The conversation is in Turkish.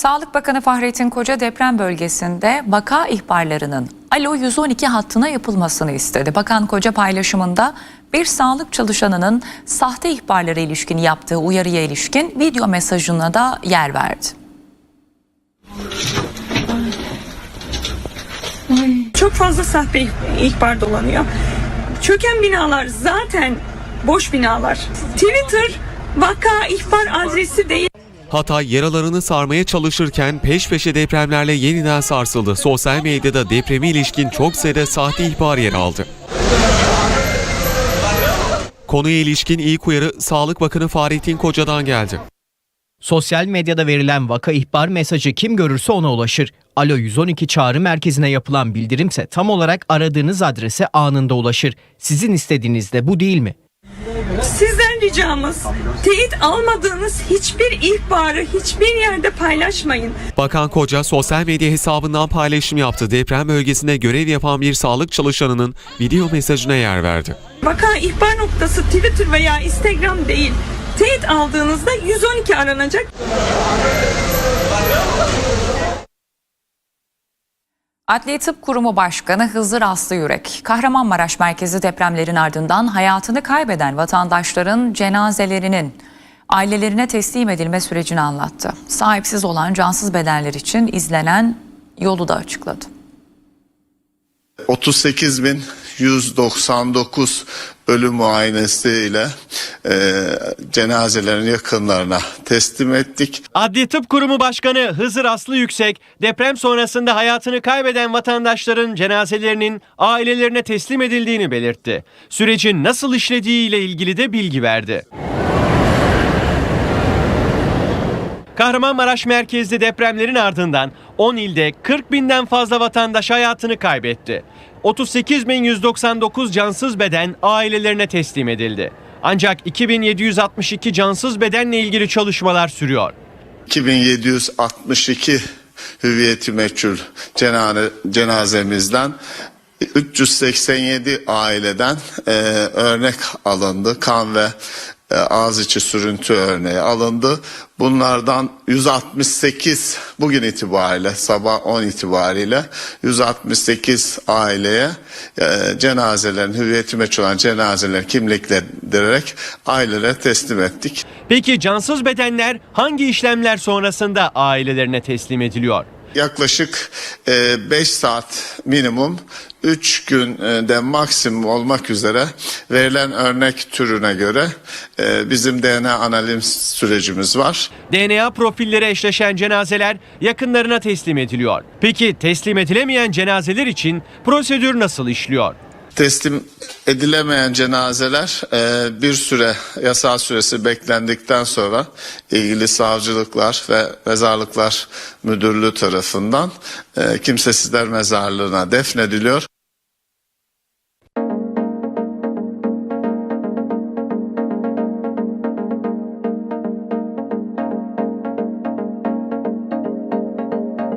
Sağlık Bakanı Fahrettin Koca deprem bölgesinde vaka ihbarlarının Alo 112 hattına yapılmasını istedi. Bakan Koca paylaşımında bir sağlık çalışanının sahte ihbarlara ilişkin yaptığı uyarıya ilişkin video mesajına da yer verdi. Çok fazla sahte ih- ihbar dolanıyor. Çöken binalar zaten boş binalar. Twitter vaka ihbar adresi değil. Hatay yaralarını sarmaya çalışırken peş peşe depremlerle yeniden sarsıldı. Sosyal medyada depreme ilişkin çok sayıda sahte ihbar yer aldı. Konuya ilişkin ilk uyarı Sağlık Bakanı Fahrettin Koca'dan geldi. Sosyal medyada verilen vaka ihbar mesajı kim görürse ona ulaşır. Alo 112 çağrı merkezine yapılan bildirimse tam olarak aradığınız adrese anında ulaşır. Sizin istediğiniz de bu değil mi? Sizden ricamız teyit almadığınız hiçbir ihbarı hiçbir yerde paylaşmayın. Bakan Koca sosyal medya hesabından paylaşım yaptı. Deprem bölgesinde görev yapan bir sağlık çalışanının video mesajına yer verdi. Vaka ihbar noktası Twitter veya Instagram değil. Teyit aldığınızda 112 aranacak. Adli Tıp Kurumu Başkanı Hızır Aslı Yürek, Kahramanmaraş merkezi depremlerin ardından hayatını kaybeden vatandaşların cenazelerinin ailelerine teslim edilme sürecini anlattı. Sahipsiz olan cansız bedenler için izlenen yolu da açıkladı. 38.199 ölüm muayenesi ile e, cenazelerin yakınlarına teslim ettik. Adli Tıp Kurumu Başkanı Hızır Aslı Yüksek, deprem sonrasında hayatını kaybeden vatandaşların cenazelerinin ailelerine teslim edildiğini belirtti. Sürecin nasıl işlediği ile ilgili de bilgi verdi. Kahramanmaraş merkezli depremlerin ardından 10 ilde 40 binden fazla vatandaş hayatını kaybetti. 38.199 cansız beden ailelerine teslim edildi. Ancak 2762 cansız bedenle ilgili çalışmalar sürüyor. 2762 hüviyeti meçhul cenazemizden 387 aileden e, örnek alındı. Kan ve ağız içi sürüntü örneği alındı. Bunlardan 168 bugün itibariyle sabah 10 itibariyle 168 aileye e, cenazelerin hüviyeti meçhul olan cenazelerin kimliklendirerek ailelere teslim ettik. Peki cansız bedenler hangi işlemler sonrasında ailelerine teslim ediliyor? Yaklaşık 5 saat minimum 3 günde maksimum olmak üzere verilen örnek türüne göre e, bizim DNA analiz sürecimiz var. DNA profilleri eşleşen cenazeler yakınlarına teslim ediliyor. Peki teslim edilemeyen cenazeler için prosedür nasıl işliyor? Teslim edilemeyen cenazeler e, bir süre yasal süresi beklendikten sonra ilgili savcılıklar ve mezarlıklar müdürlüğü tarafından e, kimsesizler mezarlığına defnediliyor.